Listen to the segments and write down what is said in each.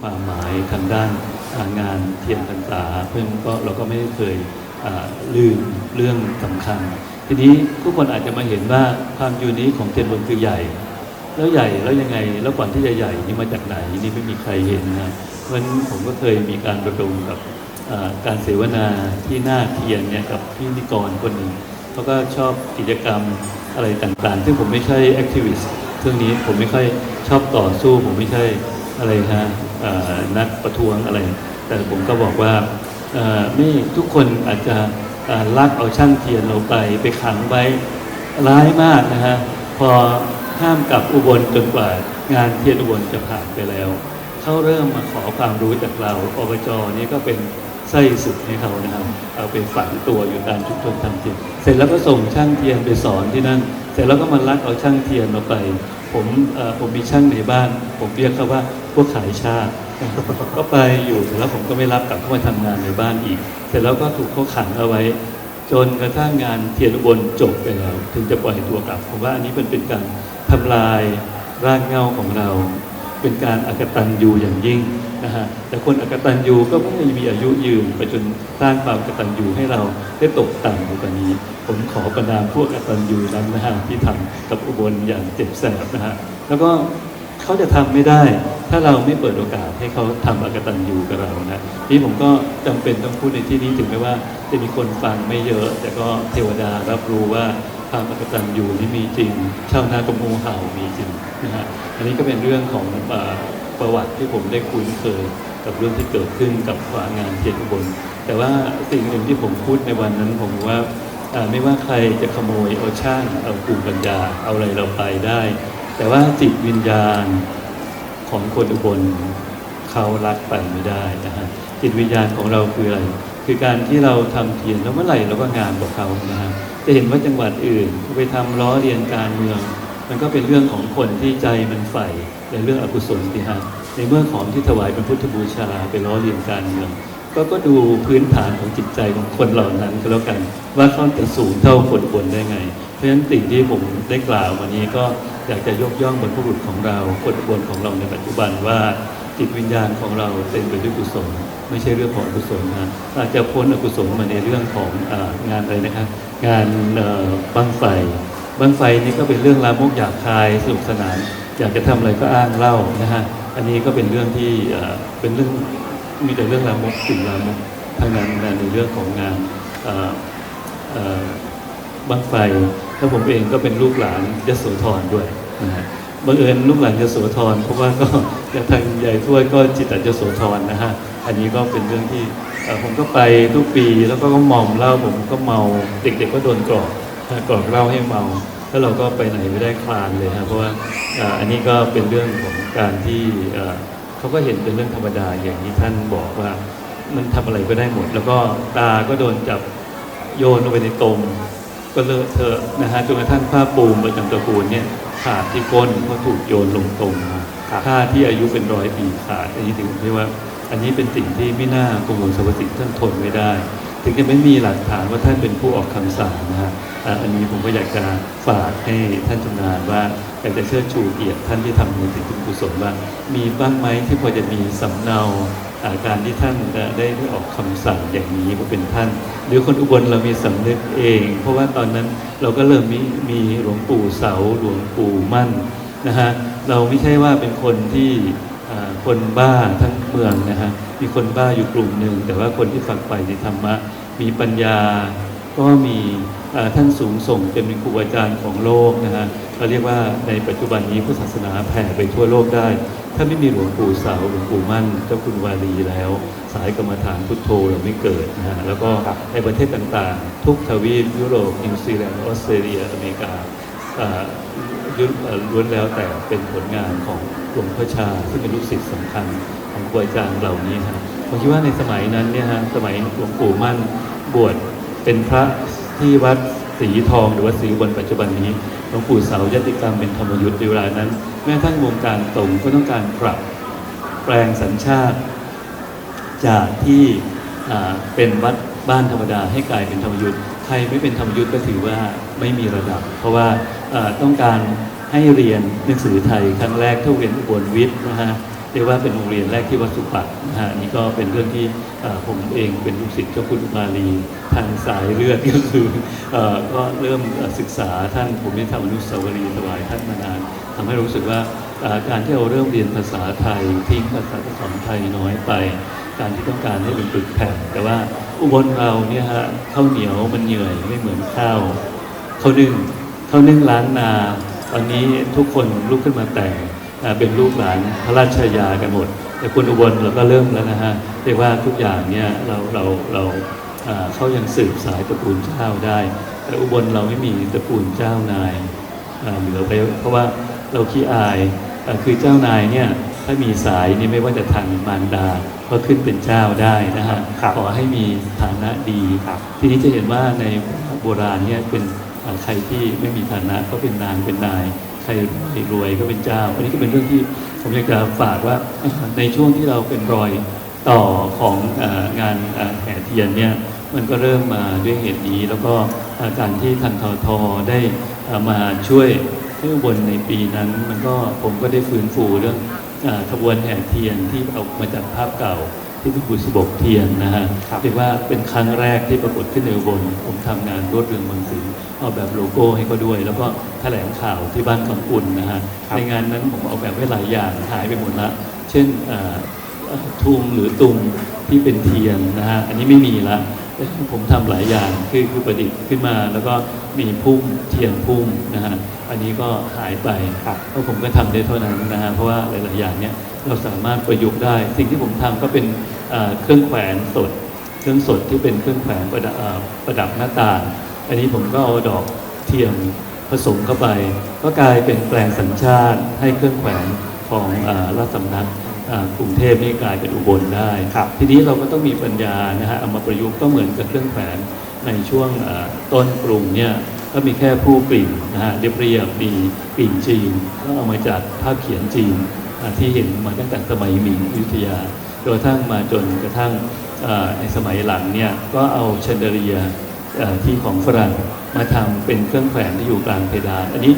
ความหมายทางด้านงานเทียนพรรษาเพื่อนก็เราก็ไม่เคยลืมเรื่องสำคัญ ทีนี้ทุกคนอาจจะมาเห็นว่าความยูนิคของเทียนบนคือใหญ่ แล้วใหญ่แล้วยังไงแล้วก่อนที่จะใหญ่นี่มาจากไหนนี่ไม่มีใครเห็นนะเพราะฉะนั้นผมก็เคยมีการประดมกับการเสวนาที่หน้าเทียนเนี่ยกับพี่นิกรคนหนึ่งเขาก็ชอบกิจกรรมอะไรต่างๆ ซึ่งผมไม่ใช่แอคทิวิสต์เรื่องนี้ผมไม่ค่อยชอบต่อสู้ผมไม่ใช่ อะไรฮะนักประท้วงอะไร แต่ผมก็บอกว่าไม่ทุกคนอาจจะลักเอาช่างเทียนเราไปไปขังไว้ร้ายมากนะฮะพอห้ามกลับอุบลจนกว่างานเทียนอุบลจะผ่านไปแล้วเขาเริ่มมาขอความรู้จากเราอบจนี่ก็เป็นไส้ศึกให้เขานะครับเอาไปฝังตัวอยู่ตามชุมชนทำเทียนเสร็จแล้วก็ส่งช่างเทียนไปสอนที่นั่น เสร็จแล้วก็มาลักเอาช่างเทียนมาไป ผมผมมีช่างในบ้าน ผมเรียกเขาว่าพวกขายชาติก็ไปอยู่แล้วผมก็ไม่รับกลับเข้ามาทำงานในบ้านอีก เสร็จแล้วก็ถูกเขาขังเอาไว้ จนกระทั่งงานเทียนบลจบไปแล้ว ถึงจะปล่อยตัวกลับผมว่าอันนี้มันเป็นการทำลายรากเหง้าของเรา เป็นการอากตันยูอย่างยิ่ง นะฮะแต่คนอกตันยูก็ไม่มีอายุยืนไปจนสร้างความกตันยูให้เราได้ตกต่ำกว่านี้ ผมขอประนามพวกอกตันยูนั้นนะฮะที่ทำกับอุบลอย่างเจ็บแสบนะฮะแล้วก็เขาจะทำไม่ได้ ถ้าเราไม่เปิดโอกาสให้เขาทำอกตันยูกับเรานะนี่ผมก็จำเป็นต้องพูดในที่นี้ถึงแม้ว่า จะมีคนฟังไม่เยอะ แต่ก็เทวดารับรู้ว่าความอกตันยูนี่มีจริงชาวนากับงูเห่ามีจริงนะฮะอันนี้ก็เป็นเรื่องของ ประวัติที่ผมได้คุ้นเคยกับเรื่องที่เกิดขึ้นกับงานเทียนอุบลแต่ว่าสิ่งหนึ่งที่ผมพูดในวันนั้นผมว่าไม่ว่าใครจะขโมยเอาช่างเอาภูมิปัญญาเอาอะไรเราไปได้ แต่ว่าจิตวิญญาณของคนอุบลเขารักไปไม่ได้นะฮะจิตวิญญาณของเราคืออะไร คือการที่เราทำเทียนแล้วเมื่อไหร่เราก็งามกว่าเขานะฮะจะเห็นว่าจังหวัดอื่นไปทำล้อเลียนการเมือง มันก็เป็นเรื่องของคนที่ใจมันใฝ่ในเรื่องอกุศลสิฮะในเมื่อของที่ถวายเป็นพุทธบูชาไปล้อเลียนการเมืองก็ก็ดูพื้นฐานของจิตใจของคนเหล่านั้นก็แล้วกัน ว่าเขาจะสูงเท่าคนบนได้ไง เพราะฉะนั้นสิ่งที่ผมได้กล่าววันนี้ก็อยากจะยกย่องบรรพบุรุษของเราคนบนของเราในปัจจุบันว่าจิตวิญญาณของเราเต็มไปด้วยกุศล ไม่ใช่เรื่องของอกุศลนะอาจจะพ้นอกุศลมาในเรื่องของอางานอะไรนะครับงานบังไฟ บังไฟนี่ก็เป็นเรื่องลามกอยากคายสนุกสนาน อยากจะทำอะไรก็อ้างเล่านะฮะอันนี้ก็เป็นเรื่องที่เป็นเรื่องมีแต่เรื่องรามกสิ่งรามกทั้งนั้นนในเรื่องของงานบังไฟแล้วผมเองก็เป็นลูกหลานยโสธรด้วยนะฮะบังเอิญลูกหลานยโสธรเพราะว่าก็อย่างทางใหญ่ถ้วก็จิตตยโสธรนะฮะอันนี้ก็เป็นเรื่องที่ผมก็ไปทุกปีแล้วก็มอมเล้าผมก็เมาเด็ก ๆ ก็โดนกรอก กรอกเหล้าให้เมาแล้วเราก็ไปไหนไม่ได้คลานเลยฮะเพราะว่าเอ่ออันนี้ก็เป็นเรื่องของการที่เอ่อเขาก็เห็นเป็นเรื่องธรรมดาอย่างที่ท่านบอกว่ามันทำอะไรก็ได้หมด แล้วก็ตาก็โดนจับโยนลงไปในตมก็เลอะเทอะนะฮะจนกระทั่งผ้าปูมประจำตระกูลเนี่ยขาดที่ก้นเพราะถูกโยนลงตมมาผ้าที่อายุเป็นร้อยปีขาดอันนี้ถึงที่ว่า อันนี้เป็นสิ่งที่ไม่น่ากรมหลวงสวัสดิ์ท่านทนไม่ได้ ถึงจะไม่มีหลักฐานว่าท่านเป็นผู้ออกคำสั่งนะฮะอันนี้ผมก็อยากจะฝากให้ท่านชำนาญว่าอยากจะเชิดชูเกียรติท่านที่ทำในสิ่งที่กุศลว่ามีบ้างไหมที่พอจะมีสำเนาอาการที่ท่านได้ได้ออกคำสั่งอย่างนี้ว่าเป็นท่านหรือคนอุบลเรามีสำนึกเอง เพราะว่าตอนนั้นเราก็เริ่มมีมีหลวงปู่เสาหลวงปู่มั่นนะฮะเราไม่ใช่ว่าเป็นคนที่ คนบ้าทั้งเมืองนะฮะมีคนบ้าอยู่กลุ่มหนึ่ง แต่ว่าคนที่ฝักใฝ่ในธรรมะ มีปัญญา ก็มีอ่าท่านสูงส่งจนเป็นครูอาจารย์ของโลกนะฮะเราเรียกว่าในปัจจุบันนี้พุทธศาสนาแผ่ไปทั่วโลกได้ ถ้าไม่มีหลวงปู่เสาหลวงปู่มั่น เจ้าคุณวารีแล้ว สายกรรมฐานพุทโธเราไม่เกิดนะฮะแล้วก็ในประเทศต่างๆ ทุกทวีปยุโรปนิวซีแลนด์ออสเตรเลียอเมริกาอ่ายุเอ่อ ล้วนแล้วแต่เป็นผลงานของหลวงพ่อชา ซึ่งเป็นลูกศิษย์สำคัญของครูอาจารย์เหล่านี้ฮะผมคิดว่าในสมัยนั้นเนี่ยฮะสมัยหลวงปู่มั่นบวชเป็นพระที่วัดศรีทองหรือว่าศรีบนปัจจุบันนี้หลวงปู่เสายติกรรมเป็นธรรมยุทธ์ในเวลานั้น แม้ทั่งวงการตรงก็ต้องการปรับแปลงสัญชาติ จากที่เป็นวัดบ้านธรรมดาให้กลายเป็นธรรมยุทธ์ รไม่เป็นธรรมยุทธก็ถือว่าไม่มีระดับ เพราะว่าต้องการให้เรียนหนังสือไทยครั้งแรกเท่าเรียนอุบลวิทย์นะฮะเรียกว่าเป็นโรงเรียนแรกที่วัดสุปัตนะฮะนี่ก็เป็นเรื่องที่ผมเองเป็นลูกศิษย์เจ้าคุณมาลีทางสายเลือดก็คือเอ่อก็เริ่มศึกษาท่านผมได้ทำอนุสาวรีย์ถวายท่านมานานทำให้รู้สึกว่าการที่เราเริ่มเรียนภาษาไทยทิ้งภาษาสอนไทยน้อยไป การที่ต้องการให้เป็นปึกแผ่นแต่ว่า อุบลเราเนี่ยฮะข้าวเหนียวมันเหนื่อยไม่เหมือนข้าวข้าวนึ่งข้าวนึ่งล้านนาตอนนี้ทุกคนลุกขึ้นมาแต่งเป็นลูกหลานพระราชยากันหมด แต่คนอุบลเราก็เริ่มแล้วนะฮะเรียกว่าทุกอย่างเนี่ยเราเราเราอ่าเขายังสืบสายตระกูลเจ้าได้ แต่อุบลเราไม่มีตระกูลเจ้านายเหลือไปเพราะว่าเราขี้อายอคือเจ้านายเนี่ย ถ้ามีสายนี่ไม่ว่าจะทางมารดา ก็ขึ้นเป็นเจ้าได้นะฮะครับขอให้มีฐานะดีครับทีนี้จะเห็นว่าในโบราณเนี่ยเป็นอ่าใครที่ไม่มีฐานะก็เป็นนางเป็นนาย ใครรวยก็เป็นเจ้า อันนี้ก็เป็นเรื่องที่ผมอยากจะฝากว่าในช่วงที่เราเป็นรอยต่อของเอองานเอ่อแห่เทียนเนี่ยมันก็เริ่มมาด้วยเหตุนี้ แล้วก็อ่าการที่ทางทอทอได้อ่ามาช่วยเที่ยวบนในปีนั้น มันก็ผมก็ได้ฟื้นฟูเรื่องอา ขบวนแห่เทียนที่เอามาจากภาพเก่าที่เป็นบุษบกเทียนนะฮะครับเรียกว่าเป็นครั้งแรกที่ปรากฏขึ้นในอุบลผมทำงานรวดเรืองเมืองศรีเอาแบบโลโก้ให้เขาด้วย แล้วก็แถลงข่าวที่บ้านคำอุ่นนะฮะครับในงานนั้นผมเอาแบบไว้หลายอย่างหายไปหมดละ เช่นเอ่อเอ่อทุงหรือตุงที่เป็นเทียนนะฮะอันนี้ไม่มีละแต่ผมทำหลายอย่างคือคือประดิษฐ์ขึ้นมา แล้วก็มีพุ่มเทียนพุ่มนะฮะ อันนี้ก็หายไปครับเพราะผมก็ทำได้เท่านั้นนะฮะเพราะว่าหลาย ๆ อย่างเนี่ยเราสามารถประยุกต์ได้ สิ่งที่ผมทำก็เป็นเอ่อเครื่องแขวนสด เครื่องสดที่เป็นเครื่องแขวนประดับเอ่อประดับหน้าต่างอันนี้ผมก็เอาดอกเทียมผสมเข้าไป ก็กลายเป็นแปลงสัญชาติให้เครื่องแขวนของอ่าราชสำนักอ่ากรุงเทพนี่กลายเป็นอุบลได้ครับทีนี้เราก็ต้องมีปัญญานะฮะเอามาประยุกต์ก็เหมือนกับเครื่องแขวนในช่วงอ่าต้นกรุงเนี่ย ก็มีแค่ผู้กลิ่นนะฮะเรียบเรียบมีกลิ่นจีนก็เอามาจากภาพเขียนจีนที่เห็นมาตั้งแต่สมัยมิงอยุธยาจนกระทั่งมาจนกระทั่งในสมัยหลังเนี่ยก็เอาเชนเดเรียที่ของฝรั่งมาทำเป็นเครื่องแขวนที่อยู่กลางเพดานอันนี้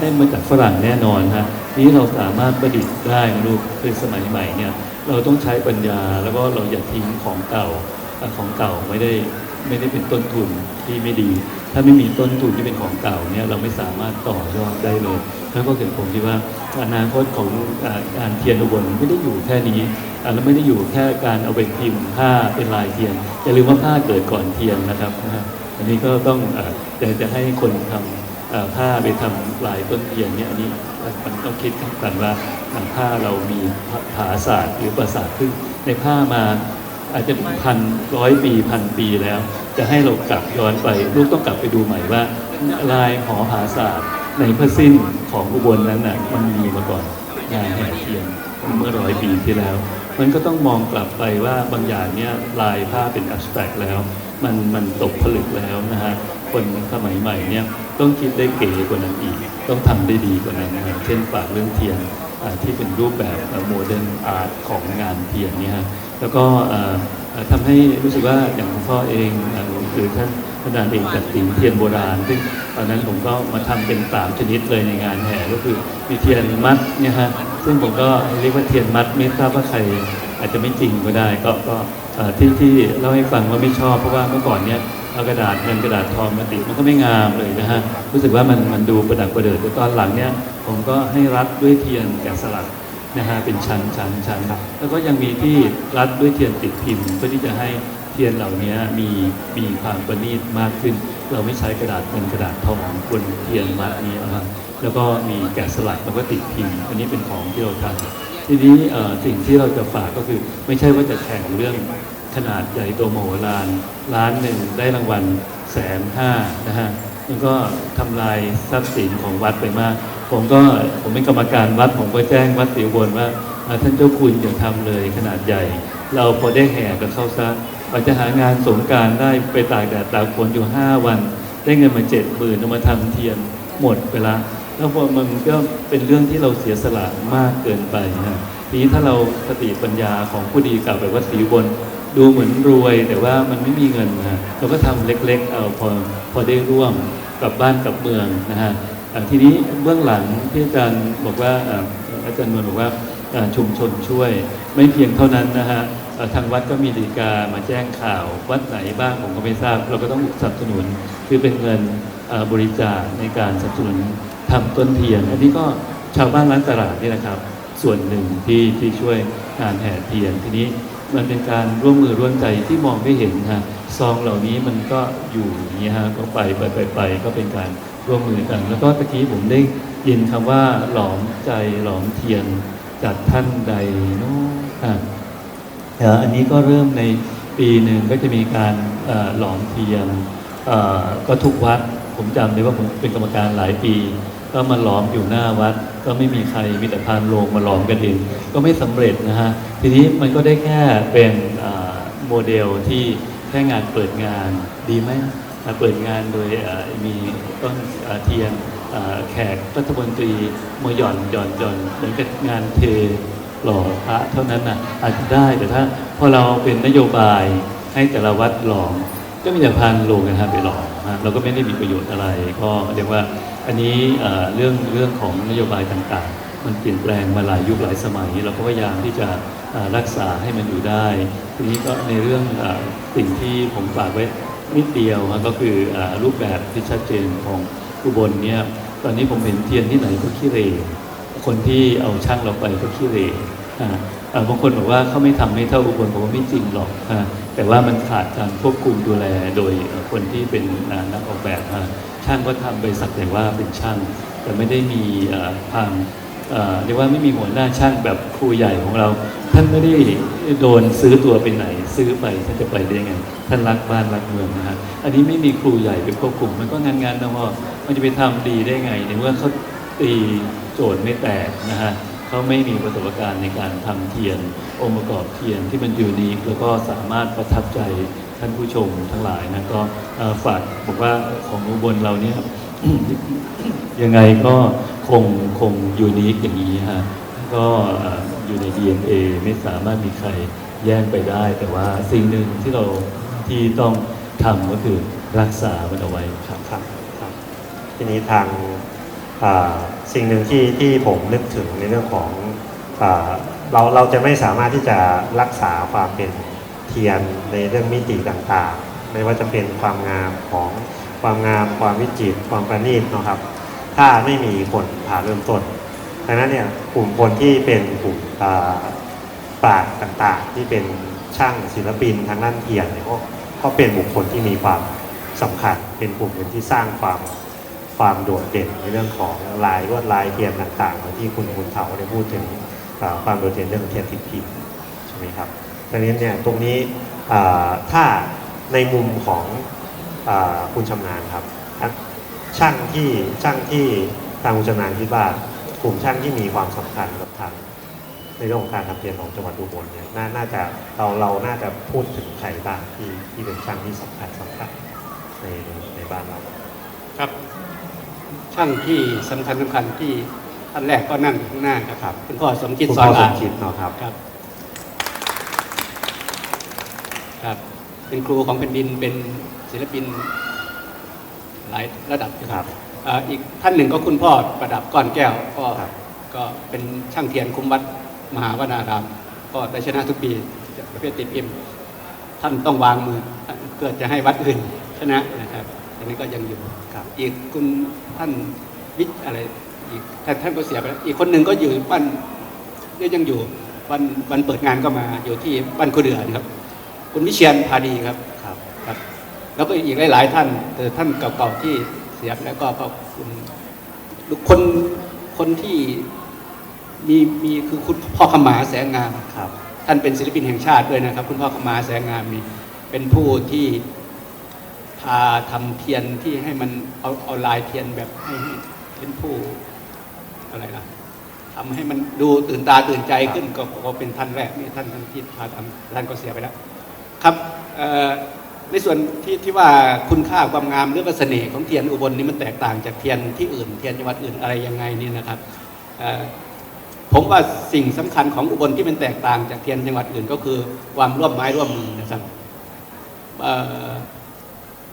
ได้มาจากฝรั่งแน่นอนฮะนี้เราสามารถประดิษฐ์ได้ลูกเป็นสมัยใหม่เนี่ยเราต้องใช้ปัญญาแล้วก็เราอย่าทิ้งของเก่าของเก่าไม่ได้ไม่ได้เป็นต้นทุนที่ไม่ดี ถ้าไม่มีต้นทุนที่เป็นของเก่าเนี่ยเราไม่สามารถต่อยอดได้เลยแล้วก็เกิดผมคิดว่าอนาคตของอ่าการเทียนอุบลไม่ได้อยู่แค่นี้แล้วไม่ได้อยู่แค่การเอาไปพิมพ์ผ้าเป็นลายเทียนอย่าลืมว่าผ้าเกิดก่อนเทียนนะครับอันนี้ก็ต้องจะจะให้คนทำเอ่อผ้าไปทำลายต้นเทียนเนี่ยอันนี้มันต้องคิดกันว่าผ้าเรามีภาศาสตร์หรือประสาทขึ้นในผ้ามาอาจจะพันร้อยปีพันปีแล้ว จะให้เรากลับย้อนไปลูกต้องกลับไปดูใหม่ว่า ลายหอผาศาสตร์ในพระสิ้นของอุบลนั้นน่ะมันมีมาก่อนงานแห่เทียนเมื่อร้อยปีที่แล้ว มันก็ต้องมองกลับไปว่าบางอย่างเนี่ยลายผ้าเป็น a b s t r a c t แล้ว มันมันตกผลึกแล้วนะฮะคนสมัยใหม่เนี่ยต้องคิดได้เก๋กว่านั้นอีก ต้องทำได้ดีกว่านั้นนะฮะเช่นฝากเรื่องเทียนที่เป็นรูปแบบโมเดิร์นอาร์ตของงานเทียนเนี่ยฮะแล้วก็ ทำให้รู้สึกว่าอย่างคุณพ่อเองอ่าหรือท่านท่านอาจารย์เองจัดสินเทียนโบราณ ซึ่งตอนนั้นผมก็มาทำเป็นสามชนิดเลยในงานแห่ก็คือมีเทียนมัดเนี่ยฮะซึ่งผมก็เรียกว่าเทียนมัดไม่ทราบว่าใครอาจจะไม่จริงก็ได้ ก็ก็ที่ที่เล่าให้ฟังว่าไม่ชอบเพราะว่าเมื่อก่อนเนี้ยเอากระดาษเงินกระดาษทองมาติดมันก็ไม่งามเลยนะฮะรู้สึกว่ามันมันดูประดับประเดิดแต่ตอนหลังเนี้ยผมก็ให้รัดด้วยเทียนแกะสลัก นะฮะเป็นชั้นชั้นชั้นแล้วก็ยังมีที่รัดด้วยเทียนติดพิมพ์เพื่อที่จะให้เทียนเหล่านี้มีมีความประณีตมากขึ้น เราไม่ใช้กระดาษเงินกระดาษทองบนเทียนมัดนี้นะครับแล้วก็มีแกะสลักแล้วก็ติดพิมพ์ อันนี้เป็นของที่เราทำทีนี้สิ่งที่เราจะฝากก็คือไม่ใช่ว่าจะแข่งเรื่องขนาดใหญ่โตมโหฬารล้านหนึ่งได้รางวัลแสนห้านะฮะมันก็ทำลายทรัพย์สินของวัดไปมาก ผมก็ผมเป็นกรรมการวัด ผมก็แจ้งวัดสิวบนว่าท่านเจ้าคุณอย่าทำเลยขนาดใหญ่ เราพอได้แห่กับเข้าซะอาจจะหางานสงการได้ไปตากแดดตากฝนอยู่ห้าวัน ได้เงินมาเจ็ดหมื่นเอามาทำเทียนหมดไปละแล้วพอมันก็เป็นเรื่องที่เราเสียสละมากเกินไปนะทีนี้ถ้าเราสติปัญญาของผู้ดีกล่าวแบบว่าสีบนดูเหมือนรวย แต่ว่ามันไม่มีเงินนะเราก็ทำเล็กๆ เอาพอพอได้ร่วมกับบ้านกับเมืองนะฮะ ทีนี้เบื้องหลังที่อาจารย์บอกว่าอาจารย์นวลบอกว่าชุมชนช่วย ไม่เพียงเท่านั้นนะฮะทางวัดก็มีดีกามาแจ้งข่าววัดไหนบ้างผมก็ไม่ทราบ เราก็ต้องสนับสนุนคือเป็นเงินบริจาคในการสนับสนุนทำต้นเทียน อันนี้ก็ชาวบ้านร้านตลาดนี่นะครับ ส่วนหนึ่งที่ที่ช่วยงานแห่เทียนทีนี้มันเป็นการร่วมมือร่วมใจที่มองไม่เห็นฮะซองเหล่านี้มันก็อยู่อย่างนี้ฮะก็ไปไปไปไปก็เป็นการ ร่วมมือกัน แล้วก็ตะกี้ผมได้ยินคำว่าหลอมใจหลอมเทียนจากท่านใดเนาะอะเอ่ออันนี้ก็เริ่มในปีหนึ่งก็จะมีการหลอมเทียนก็ทุกวัดผมจำได้ว่าผมเป็นกรรมการหลายปี ก็มาหลอมอยู่หน้าวัด ก็ไม่มีใครมีแต่พานโลงมาหลอมกันเองก็ไม่สำเร็จนะฮะทีนี้มันก็ได้แค่เป็นโมเดลที่แค่งานเปิดงานดีไหม เปิดงานโดยมีต้นเทียนแขกรัฐมนตรีมาหย่อนหย่อนหย่อนเหมือนกับงานเทหล่อพระเท่านั้นนะอาจจะได้แต่ถ้าพอเราเป็นนโยบายให้แต่ละวัดหลอมก็มีแต่พานโลงนะครับไปหลอมนะเราก็ไม่ได้มีประโยชน์อะไร ก็เรียกว่าอันนี้เรื่องเรื่องของนโยบายต่างๆ มันเปลี่ยนแปลงมาหลายยุคหลายสมัย เราก็พยายามที่จะรักษาให้มันอยู่ได้ ทีนี้ก็ในเรื่องสิ่งที่ผมฝากไว้ นิดเดียวนะก็คือรูปแบบที่ชัดเจนของอุบลเนี่ยตอนนี้ผมเห็นเทียนที่ไหนก็ขี้เหรคนที่เอาช่างเราไปก็ขี้เหร่บางคนบอกว่าเขาไม่ทำให้เท่าอุบลผมว่าไม่จริงหรอกแต่ว่ามันขาดการควบคุมดูแลโดยคนที่เป็นนักออกแบบช่างก็ทำไปสักแต่ว่าเป็นช่าง แต่ไม่ได้มีความ เรียกว่าไม่มีหัวหน้าช่างแบบครูใหญ่ของเรา ท่านไม่ได้โดนซื้อตัวไปไหน ซื้อไปท่านจะไปได้ยังไง ท่านรักบ้านรักเมืองนะฮะอันนี้ไม่มีครูใหญ่เป็นควบคุมมันก็งานงานนะว่ามันจะไปทำดีได้ไงในเมื่อเขาตีโจทย์ไม่แตกนะฮะเขาไม่มีประสบการณ์ในการทำเทียน องค์ประกอบเทียนที่มันอยู่ดีแล้วก็สามารถประทับใจท่านผู้ชมทั้งหลายนะก็ฝากบอกว่าของอุบลเราเนี่ยยังไงก็ คงคงยูนิคอย่างนี้ฮะก็อยู่ใน DNA ไม่สามารถมีใครแย่งไปได้ แต่ว่าสิ่งหนึ่งที่เราที่ต้องทำก็คือรักษามันเอาไว้ครับครับครับ ทีนี้ทางสิ่งหนึ่งที่ที่ผมนึกถึงในเรื่องของอเราเราจะไม่สามารถที่จะรักษาความเป็นเทียนในเรื่องมิติต่างๆ ไม่ว่าจะเป็นความงามของความงามความวิจิตรความประณีตนะครับ ถ้าไม่มีคนผ่าเริ่มต้นดังนั้นเนี่ยกลุ่มคนที่เป็นกลุ่มอ่าปราชญ์ต่างๆ ที่เป็นช่างศิลปินทางด้านเทียนเนี่ยก็ก็เป็นบุคคลที่มีความสำคัญเป็นกลุ่มคนที่สร้างความความโดดเด่นในเรื่องของลายลวดลายเทียนต่างๆ ที่คุณคุณเถาได้พูดถึงความโดดเด่นเรื่องเทียนทิพย์ใช่ไหมครับดังนั้นเนี่ยตรงนี้ถ้าในมุมของอคุณชำนาญครับ ช่างที่ช่างที่ทางอุชำนาญคิดว่ากลุ่มช่างที่มีความสำคัญกับทางในเรื่องของการทำเทียนของจังหวัดอุบลเนี่ยนาน่าจะเราเราน่าจะพูดถึงใครบ้างที่ที่เป็นช่างที่สำคัญสำคัญในในในบ้านเราครับช่างที่สำคัญสำคัญที่ท่านแรกก็นั่งอยู่ข้างหน้าครับครับคุณพ่อสมคิดคุณสอนพ่อสอามคิดเนาะครับครับ ครับ เป็นครูของแผ่นดินเป็นศิลปิน หลายระดับอยู่ครับอ่าอีกท่านหนึ่งก็คุณพ่อประดับก้อนแก้วก็ครับก็เป็นช่างเทียนคุ้มวัดมหาวนาราม ก็ได้ชนะทุกปีประเภทติดพิมพ์ท่านต้องวางมือเกิดจะให้วัดอื่นชนะนะครับอันนี้ก็ยังอยู่ครับอีกคุณท่านวิทย์อะไรอีกท่านท่านก็เสียไปแล้วอีกคนหนึ่งก็อยู่บ้านเนี่ยยังอยู่วันวันเปิดงานก็มาอยู่ที่บ้านคูเดือนครับ คุณวิเชียนพาดีครับครับครับ แล้วก็อีกหลาย ๆ ท่านแต่ท่านเก่าๆที่เสียไปแล้วก็ขอบคุณคนคนที่มีมีคือคุณพ่อขมาแสงงามครับ ท่านเป็นศิลปินแห่งชาติด้วยนะครับ คุณพ่อขมาแสงงามมีเป็นผู้ที่พาทำเทียนที่ให้มันเอาเอาลายเทียนแบบให้ให้เป็นผู้อะไรล่ะทำให้มันดูตื่นตาตื่นใจขึ้นก็ก็เป็นท่านแรกนี่ท่านท่านที่พาทำท่านก็เสียไปแล้ว ครับเอ่อ ในส่วนที่ที่ว่าคุณค่าความงามหรือว่าเสน่ห์ของเทียนอุบลนี่มันแตกต่างจากเทียนที่อื่น เทียนจังหวัดอื่นอะไรยังไงนี่นะครับผมว่าสิ่งสำคัญของอุบลที่มันแตกต่างจากเทียนจังหวัดอื่นก็คือความร่วมไม้ร่วมมือนะครับ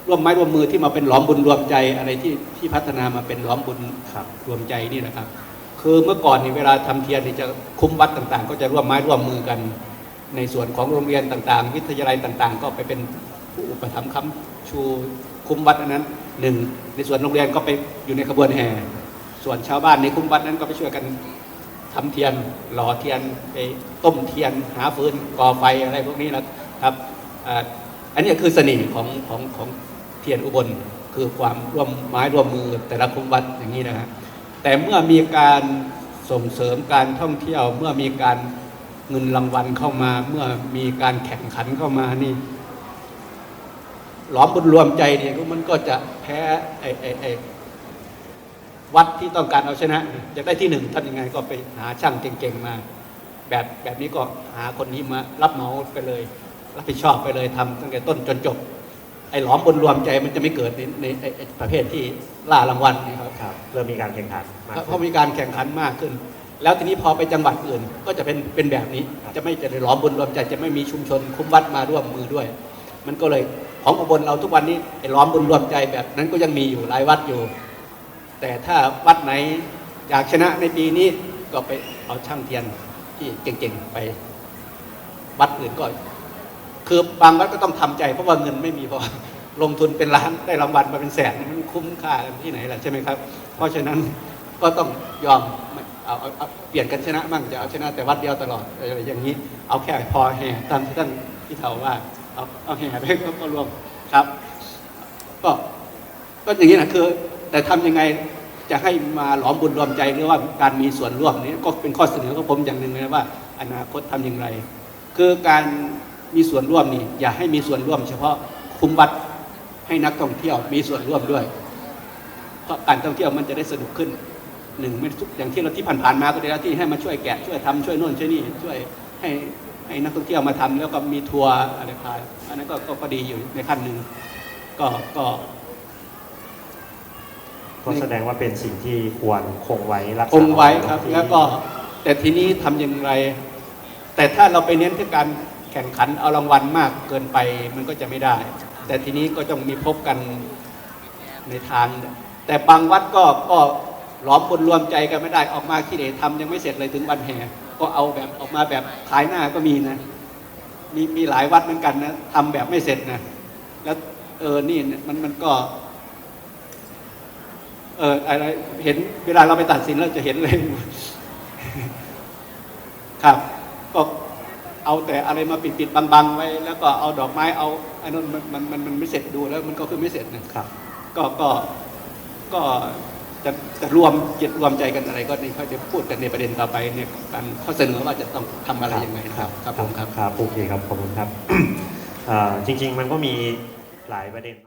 ร่วมไม้ร่วมมือที่มาเป็นหลอมบุญรวมใจอะไรที่ที่พัฒนามาเป็นหลอมบุญครับรวมใจนี่นะครับ คือเมื่อก่อนนี่เวลาทำเทียนนี่จะคุ้มวัดต่าง ๆ ก็จะร่วมไม้ร่วมมือกัน ในส่วนของโรงเรียนต่างๆ วิทยาลัยต่าง ๆ ก็ไปเป็น ผู้อุปถัมภ์ค้ำชูคุ้มวัดอันนั้นหนึ่งในส่วนโรงเรียนก็ไปอยู่ในขบวนแห่ ส่วนชาวบ้านในคุ้มวัดนั้นก็ไปช่วยกันทำเทียนหล่อเทียนไปต้มเทียนหาฟืนก่อไฟอะไรพวกนี้นะครับอ,อันนี้คือเสน่ห์ของของของเทียนอุบลคือความร่วมไม้ร่วมมือแต่ละคุ้มวัดอย่างนี้นะฮะแต่เมื่อมีการส่งเสริมการท่องเที่ยวเมื่อมีการเงินรางวัลเข้ามา เมื่อมีการแข่งขันเข้ามานี่ หลอมบุญรวมใจเนี่ยมันก็จะแพ้ไอ้ไอ้ไอ้วัดที่ต้องการเอาชนะอยากได้ที่หนึ่งทำยังไงก็ไปหาช่างเก่งๆมา แบบแบบนี้ก็หาคนนี้มารับเหมาไปเลย รับผิดชอบไปเลยทำตั้งแต่ต้นจนจบ ไอ้หลอมบุญรวมใจมันจะไม่เกิดในในไอ้ไอ้ประเภทที่ล่ารางวัลนี่ครับครับเริ่มมีการแข่งขันมากเพขึ้ราะนมีการแข่งขันมากขึ้น แล้วทีนี้พอไปจังหวัดอื่น ก็จะเป็นเป็นแบบนี้ครับจะไม่จะได้หล้อมบุญรวมใจจะไม่มีชุมชนคุ้มวัดมาร่วมมือด้วย มันก็เลย ของอุบลเราทุกวันนี้ไอ้ล้อมบุญรวมใจแบบนั้นก็ยังมีอยู่หลายวัดอยู่ แต่ถ้าวัดไหนอยากชนะในปีนี้ก็ไปเอาช่างเทียนที่เก่งๆไปวัดอื่นก็คือบางวัดก็ต้องทำใจ เพราะว่าเงินไม่มีพอลงทุนเป็นล้านได้รางวัลมาเป็นแสนมันคุ้มค่าที่ไหนล่ะใช่ไหมครับ เพราะฉะนั้นก็ต้องยอมเอาเอาเปลี่ยนกันชนะบ้างจะเอาชนะแต่วัดเดียวตลอดอะไรอย่างนี้ เอาแค่พอแห่ตามที่ท่านที่เถาว่า เอาเอาแห่ไปก็รวมครับ ก็ก็อย่างนี้นะคือ แต่ทำยังไงจะให้มาหลอมบุญรวมใจหรือว่าการมีส่วนร่วมนี้ก็เป็นข้อเสนอของผมอย่างหนึ่งเลยว่า อนาคตทำอย่างไร คือการมีส่วนร่วมนี่อย่าให้มีส่วนร่วม เฉพาะคุมวัดให้นักท่องเที่ยวมีส่วนร่วมด้วย เพราะการท่องเที่ยวมันจะได้สนุกขึ้นหนึ่งไม่ทุกอย่างที่เราที่ผ่านๆมาก็ได้แล้วที่ให้มาช่วยแกะช่วยทำช่วยโน่นช่วยนี่ช่วยให้ ให้นักท่องเที่ยวมาทำแล้วก็มีทัวร์อะไรพาอันนั้นก็ก็ก็ดีอยู่ในขั้นหนึ่งก็ก็ก็แสดงว่าเป็นสิ่งที่ควรคงไว้รักษาคงไว้ครับที่แล้วก็แต่ทีนี้ทำอย่างไร แต่ถ้าเราไปเน้นที่การแข่งขันเอารางวัลมากเกินไปมันก็จะไม่ได้ แต่ทีนี้ก็ต้องมีพบกันในทาง แต่บางวัดก็ก็หลอมคนรวมใจกันไม่ได้ออกมาขี้เหร่ทำยังไม่เสร็จเลยถึงวันแห่ ก็เอาแบบออกมาแบบขายหน้าก็มีนะ มีมีหลายวัดเหมือนกันนะทำแบบไม่เสร็จนะ แล้วเออนี่เนี่ยมันมันก็ เอออะไรเห็นเวลาเราไปตัดสินเราจะเห็นเลย ครับ ก็เอาแต่อะไรมาปิดปิดๆบังๆไว้ แล้วก็เอาดอกไม้เอาอันนั้นมันมันมันมันไม่เสร็จดูแล้ว มันก็คือไม่เสร็จนะครับ ก็ก็ก็ จะจะรวมจิตรวมใจกันอะไรก็นี่เขาจะพูดกันในประเด็นต่อไปเนี่ยการข้อเสนอว่าจะต้องทำอะไรยังไงนะครับครับผมครับ ครับโอเคครับขอบคุณครับอ่าจริง ๆ มันก็มีหลายประเด็น